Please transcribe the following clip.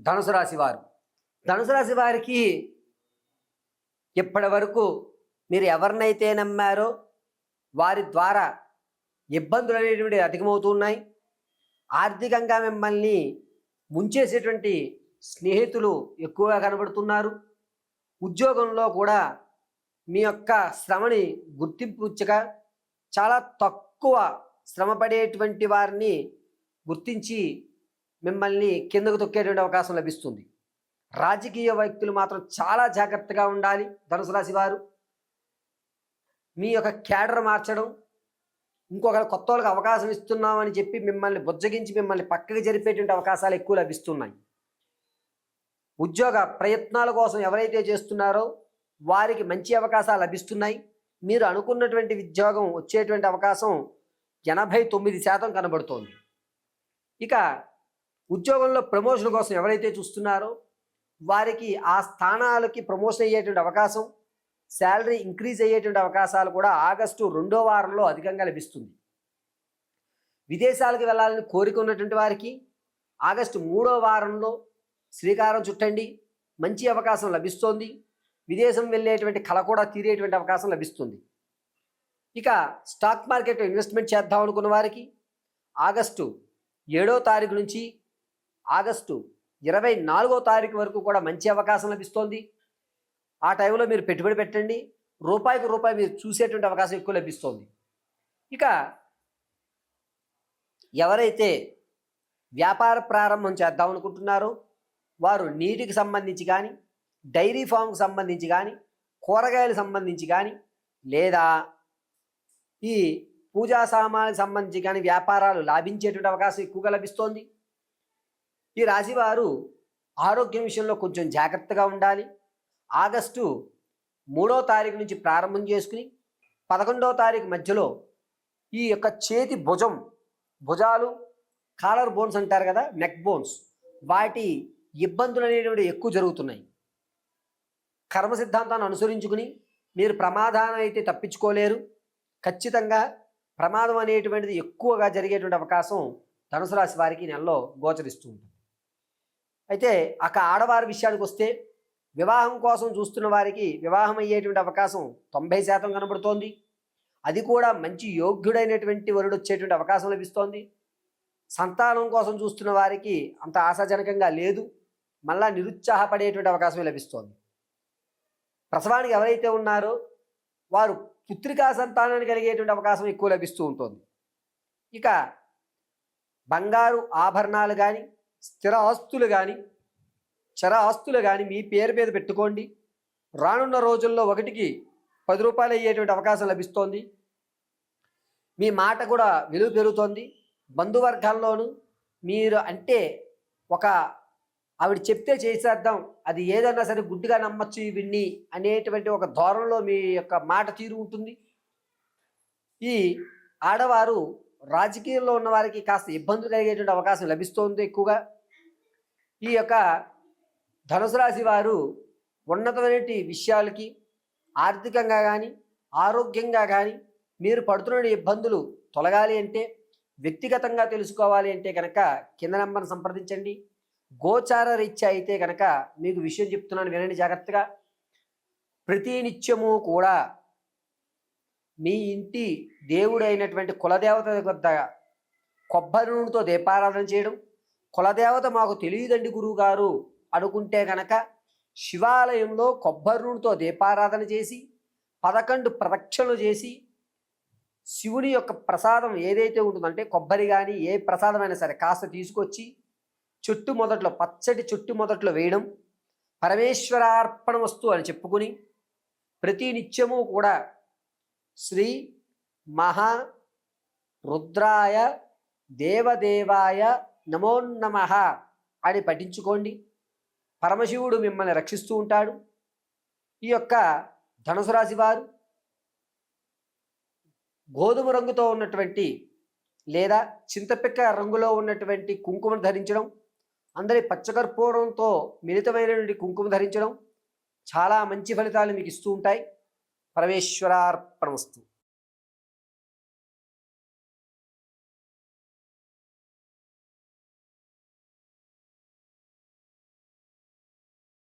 ధనుసు రాశి వారు. ధనుసు రాశి వారికి ఇప్పటి వరకు మీరు ఎవరినైతే నమ్మారో వారి ద్వారా ఇబ్బందులు అనేటువంటి అధికమవుతున్నాయి. ఆర్థికంగా మిమ్మల్ని ముంచేసేటువంటి స్నేహితులు ఎక్కువగా కనబడుతున్నారు. ఉద్యోగంలో కూడా మీ యొక్క శ్రమని గుర్తింపు చాలా తక్కువ శ్రమ పడేటువంటి వారిని గుర్తించి మిమ్మల్ని కిందకు తొక్కేటువంటి అవకాశం లభిస్తుంది. రాజకీయ వ్యక్తులు మాత్రం చాలా జాగ్రత్తగా ఉండాలి ధనుసు రాశి వారు. మీ యొక్క క్యాడర్ మార్చడం ఇంకొకరు కొత్త వాళ్ళకి అవకాశం ఇస్తున్నామని చెప్పి మిమ్మల్ని బుజ్జగించి మిమ్మల్ని పక్కకి జరిపేటువంటి అవకాశాలు ఎక్కువ లభిస్తున్నాయి. ఉద్యోగ ప్రయత్నాల కోసం ఎవరైతే చేస్తున్నారో వారికి మంచి అవకాశాలు లభిస్తున్నాయి. మీరు అనుకున్నటువంటి ఉద్యోగం వచ్చేటువంటి అవకాశం ఎనభై తొమ్మిది శాతం కనబడుతోంది. ఇక ఉద్యోగంలో ప్రమోషన్ కోసం ఎవరైతే చూస్తున్నారో వారికి ఆ స్థానాలకి ప్రమోషన్ అయ్యేటువంటి అవకాశం శాలరీ ఇంక్రీజ్ అయ్యేటువంటి అవకాశాలు కూడా ఆగస్టు రెండో వారంలో అధికంగా లభిస్తుంది. విదేశాలకు వెళ్ళాలని కోరిక ఉన్నటువంటి వారికి ఆగస్టు మూడో వారంలో శ్రీకారం చుట్టండి మంచి అవకాశం లభిస్తోంది. విదేశం వెళ్ళేటువంటి కళ కూడా తీరేటువంటి అవకాశం లభిస్తుంది. ఇక స్టాక్ మార్కెట్ ఇన్వెస్ట్మెంట్ చేద్దాం అనుకున్న వారికి ఆగస్టు ఏడో తారీఖు నుంచి ఆగస్టు ఇరవై నాలుగో తారీఖు వరకు కూడా మంచి అవకాశం లభిస్తోంది. ఆ టైంలో మీరు పెట్టుబడి పెట్టండి. రూపాయికి రూపాయి మీరు చూసేటువంటి అవకాశం ఎక్కువ లభిస్తోంది. ఇక ఎవరైతే వ్యాపార ప్రారంభం చేద్దాం అనుకుంటున్నారో వారు నీటికి సంబంధించి కానీ డైరీ ఫామ్కి సంబంధించి కానీ కూరగాయలకు సంబంధించి కానీ లేదా ఈ పూజా సామాన్లకు సంబంధించి కానీ వ్యాపారాలు లాభించేటువంటి అవకాశం ఎక్కువగా లభిస్తోంది. ఈ రాశివారు ఆరోగ్యం విషయంలో కొంచెం జాగ్రత్తగా ఉండాలి. ఆగస్టు మూడో తారీఖు నుంచి ప్రారంభం చేసుకుని పదకొండవ తారీఖు మధ్యలో ఈ యొక్క చేతి భుజం భుజాలు కాలర్ బోన్స్ అంటారు కదా నెక్ బోన్స్ వాటి ఇబ్బందులు అనేటువంటి ఎక్కువ జరుగుతున్నాయి. కర్మ సిద్ధాంతాన్ని అనుసరించుకుని మీరు ప్రమాదాన్ని అయితే తప్పించుకోలేరు. ఖచ్చితంగా ప్రమాదం అనేటువంటిది ఎక్కువగా జరిగేటువంటి అవకాశం ధనుసు రాశి వారికి నెలలో గోచరిస్తూ ఉంటుంది. అయితే అక్క ఆడవారి విషయానికి వస్తే వివాహం కోసం చూస్తున్న వారికి వివాహం అయ్యేటువంటి అవకాశం తొంభై శాతం కనబడుతోంది. అది కూడా మంచి యోగ్యుడైనటువంటి వరుడు వచ్చేటువంటి అవకాశం లభిస్తోంది. సంతానం కోసం చూస్తున్న వారికి అంత ఆశాజనకంగా లేదు. మళ్ళా నిరుత్సాహపడేటువంటి అవకాశం లభిస్తోంది. ప్రసవానికి ఎవరైతే ఉన్నారో వారు పుత్రికా సంతానాన్ని కలిగేటువంటి అవకాశం ఎక్కువ లభిస్తూ ఉంటుంది. ఇక బంగారు ఆభరణాలు కానీ స్థిర ఆస్తులు కానీ చర ఆస్తులు కానీ మీ పేరు మీద పెట్టుకోండి. రానున్న రోజుల్లో ఒకటికి పది రూపాయలు అయ్యేటువంటి అవకాశం లభిస్తోంది. మీ మాట కూడా విలువ పెరుగుతోంది. బంధువర్గాల్లోనూ మీరు అంటే ఒక ఆవిడ చెప్తే చేసేద్దాం అది ఏదన్నా సరే గుడ్డిగా నమ్మచ్చు విన్ని అనేటువంటి ఒక ధోరణిలో మీ యొక్క మాట తీరు ఉంటుంది. ఈ ఆడవారు రాజకీయంలో ఉన్న వారికి కాస్త ఇబ్బందులు కలిగేటువంటి అవకాశం లభిస్తోంది ఎక్కువగా. ఈ యొక్క ధనుసు రాశి వారు ఉన్నతమైన విషయాలకి ఆర్థికంగా కానీ ఆరోగ్యంగా కానీ మీరు పడుతున్న ఇబ్బందులు తొలగాలి అంటే వ్యక్తిగతంగా తెలుసుకోవాలి అంటే కనుక కింద నెంబర్ని సంప్రదించండి. గోచార రీత్యా అయితే కనుక మీకు విషయం చెప్తున్నాను వినండి జాగ్రత్తగా. ప్రతి నిత్యము కూడా మీ ఇంటి దేవుడైనటువంటి కులదేవత వద్ద కొబ్బరి నూనెతో దీపారాధన చేయడం కులదేవత మాకు తెలియదండి గురువుగారు అనుకుంటే కనుక శివాలయంలో కొబ్బరి నూనెతో దీపారాధన చేసి పదకొండు ప్రదక్షిణలు చేసి శివుని యొక్క ప్రసాదం ఏదైతే ఉంటుందంటే కొబ్బరి కానీ ఏ ప్రసాదమైనా సరే కాస్త తీసుకొచ్చి చుట్టు మొదట్లో పచ్చడి చుట్టు మొదట్లో వేయడం పరమేశ్వరార్పణ వస్తు అని చెప్పుకుని ప్రతి నిత్యము కూడా శ్రీ మహా రుద్రాయ దేవదేవాయ నమోన్నమ అని పఠించుకోండి. పరమశివుడు మిమ్మల్ని రక్షిస్తూ ఉంటాడు. ఈ యొక్క ధనుసు రాశి వారు గోధుమ రంగుతో ఉన్నటువంటి లేదా చింతపిక్క రంగులో ఉన్నటువంటి కుంకుమను ధరించడం అందరి పచ్చకర్పూరంతో మిళితమైనటువంటి కుంకుమ ధరించడం చాలా మంచి ఫలితాలు మీకు ఇస్తూ ఉంటాయి. పరమేశ్వరార్పణమస్తు.